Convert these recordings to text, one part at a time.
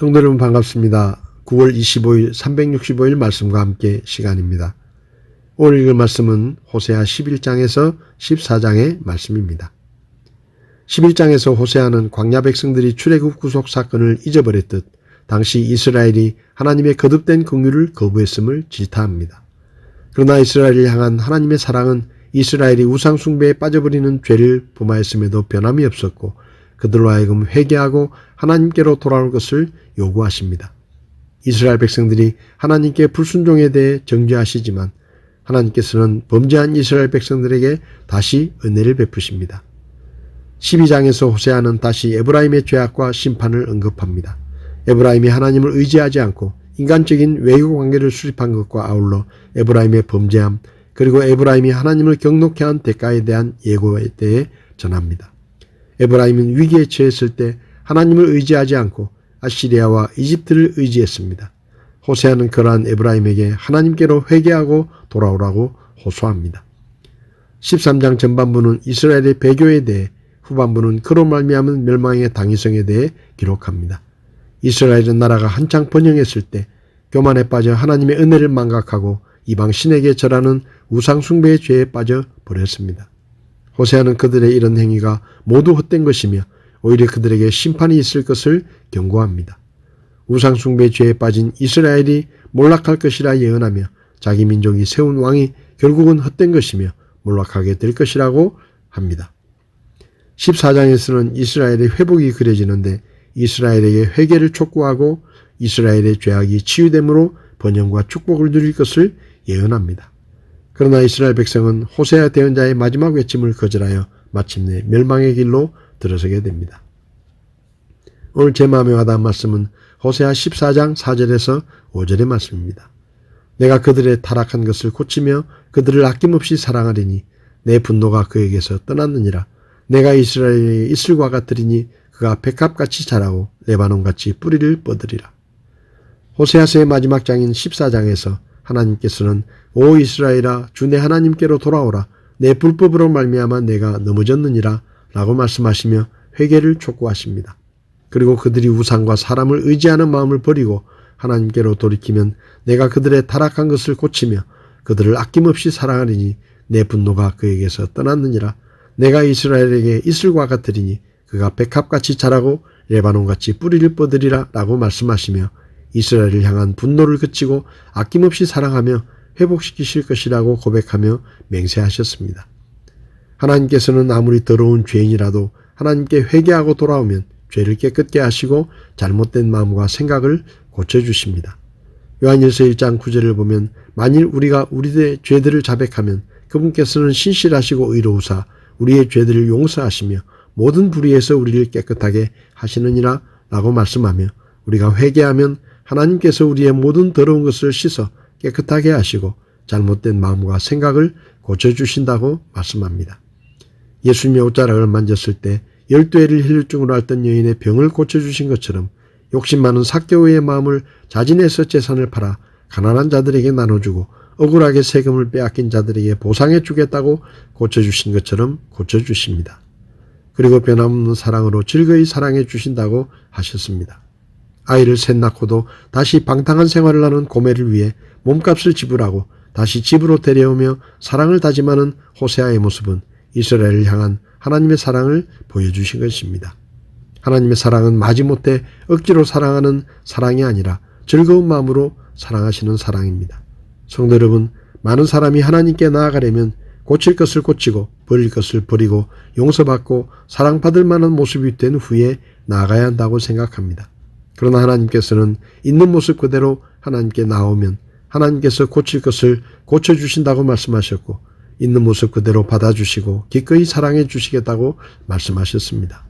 성도 여러분 반갑습니다. 9월 25일 365일 말씀과 함께 시간입니다. 오늘 읽을 말씀은 호세아 11장에서 14장의 말씀입니다. 11장에서 호세아는 광야 백성들이 출애굽 구속 사건을 잊어버렸듯 당시 이스라엘이 하나님의 거듭된 긍휼을 거부했음을 질타합니다. 그러나 이스라엘을 향한 하나님의 사랑은 이스라엘이 우상 숭배에 빠져버리는 죄를 범하였음에도 변함이 없었고 그들로 하여금 회개하고 하나님께로 돌아올 것을 요구하십니다. 이스라엘 백성들이 하나님께 불순종에 대해 정죄하시지만 하나님께서는 범죄한 이스라엘 백성들에게 다시 은혜를 베푸십니다. 12장에서 호세아는 다시 에브라임의 죄악과 심판을 언급합니다. 에브라임이 하나님을 의지하지 않고 인간적인 외교 관계를 수립한 것과 아울러 에브라임의 범죄함 그리고 에브라임이 하나님을 경록해 한 대가에 대한 예고에 대해 전합니다. 에브라임은 위기에 처했을 때 하나님을 의지하지 않고 아시리아와 이집트를 의지했습니다. 호세아는 그러한 에브라임에게 하나님께로 회개하고 돌아오라고 호소합니다. 13장 전반부는 이스라엘의 배교에 대해 후반부는 그로 말미암은 멸망의 당위성에 대해 기록합니다. 이스라엘은 나라가 한창 번영했을 때 교만에 빠져 하나님의 은혜를 망각하고 이방 신에게 절하는 우상 숭배의 죄에 빠져 버렸습니다. 호세아는 그들의 이런 행위가 모두 헛된 것이며 오히려 그들에게 심판이 있을 것을 경고합니다. 우상 숭배 죄에 빠진 이스라엘이 몰락할 것이라 예언하며 자기 민족이 세운 왕이 결국은 헛된 것이며 몰락하게 될 것이라고 합니다. 14장에서는 이스라엘의 회복이 그려지는데 이스라엘에게 회개를 촉구하고 이스라엘의 죄악이 치유됨으로 번영과 축복을 누릴 것을 예언합니다. 그러나 이스라엘 백성은 호세아 대언자의 마지막 외침을 거절하여 마침내 멸망의 길로 들어서게 됩니다. 오늘 제 마음에 와닿은 말씀은 호세아 14장 4절에서 5절의 말씀입니다. 내가 그들의 타락한 것을 고치며 그들을 아낌없이 사랑하리니 내 분노가 그에게서 떠났느니라. 내가 이스라엘의 이슬과 같으리니 그가 백합같이 자라고 레바논같이 뿌리를 뻗으리라. 호세아서의 마지막 장인 14장에서 하나님께서는 오 이스라엘아 주내 하나님께로 돌아오라. 내 불법으로 말미암아 내가 넘어졌느니라. 라고 말씀하시며 회개를 촉구하십니다. 그리고 그들이 우상과 사람을 의지하는 마음을 버리고 하나님께로 돌이키면 내가 그들의 타락한 것을 고치며 그들을 아낌없이 사랑하리니 내 분노가 그에게서 떠났느니라. 내가 이스라엘에게 이슬과 같으리니 그가 백합같이 자라고 레바논같이 뿌리를 뻗으리라 라고 말씀하시며 이스라엘을 향한 분노를 그치고 아낌없이 사랑하며 회복시키실 것이라고 고백하며 맹세하셨습니다. 하나님께서는 아무리 더러운 죄인이라도 하나님께 회개하고 돌아오면 죄를 깨끗게 하시고 잘못된 마음과 생각을 고쳐주십니다. 요한일서 1장 9절을 보면 만일 우리가 우리의 죄들을 자백하면 그분께서는 신실하시고 의로우사 우리의 죄들을 용서하시며 모든 불의에서 우리를 깨끗하게 하시느니라 라고 말씀하며 우리가 회개하면 하나님께서 우리의 모든 더러운 것을 씻어 깨끗하게 하시고 잘못된 마음과 생각을 고쳐주신다고 말씀합니다. 예수님의 옷자락을 만졌을 때 열두 해를 혈류증으로 앓던 여인의 병을 고쳐주신 것처럼 욕심 많은 사개오의 마음을 자진해서 재산을 팔아 가난한 자들에게 나눠주고 억울하게 세금을 빼앗긴 자들에게 보상해 주겠다고 고쳐주신 것처럼 고쳐주십니다. 그리고 변함없는 사랑으로 즐거이 사랑해 주신다고 하셨습니다. 아이를 셋 낳고도 다시 방탕한 생활을 하는 고매를 위해 몸값을 지불하고 다시 집으로 데려오며 사랑을 다짐하는 호세아의 모습은 이스라엘을 향한 하나님의 사랑을 보여주신 것입니다. 하나님의 사랑은 마지못해 억지로 사랑하는 사랑이 아니라 즐거운 마음으로 사랑하시는 사랑입니다. 성도 여러분, 많은 사람이 하나님께 나아가려면 고칠 것을 고치고 버릴 것을 버리고 용서받고 사랑받을 만한 모습이 된 후에 나아가야 한다고 생각합니다. 그러나 하나님께서는 있는 모습 그대로 하나님께 나오면 하나님께서 고칠 것을 고쳐주신다고 말씀하셨고 있는 모습 그대로 받아주시고 기꺼이 사랑해 주시겠다고 말씀하셨습니다.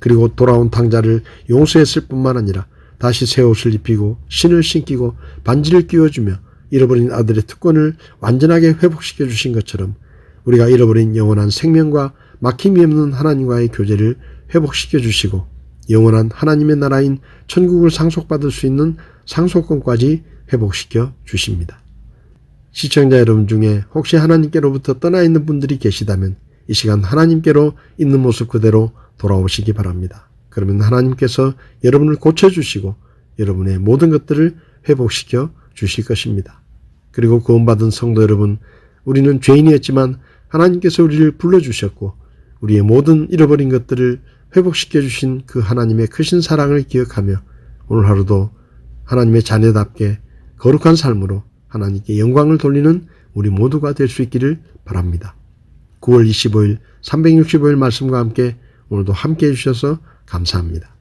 그리고 돌아온 탕자를 용서했을 뿐만 아니라 다시 새 옷을 입히고 신을 신기고 반지를 끼워주며 잃어버린 아들의 특권을 완전하게 회복시켜 주신 것처럼 우리가 잃어버린 영원한 생명과 막힘이 없는 하나님과의 교제를 회복시켜 주시고 영원한 하나님의 나라인 천국을 상속받을 수 있는 상속권까지 회복시켜 주십니다. 시청자 여러분 중에 혹시 하나님께로부터 떠나 있는 분들이 계시다면 이 시간 하나님께로 있는 모습 그대로 돌아오시기 바랍니다. 그러면 하나님께서 여러분을 고쳐주시고 여러분의 모든 것들을 회복시켜 주실 것입니다. 그리고 구원받은 성도 여러분, 우리는 죄인이었지만 하나님께서 우리를 불러주셨고 우리의 모든 잃어버린 것들을 회복시켜 주신 그 하나님의 크신 사랑을 기억하며 오늘 하루도 하나님의 자녀답게 거룩한 삶으로 하나님께 영광을 돌리는 우리 모두가 될 수 있기를 바랍니다. 9월 25일 365일 말씀과 함께 오늘도 함께 해주셔서 감사합니다.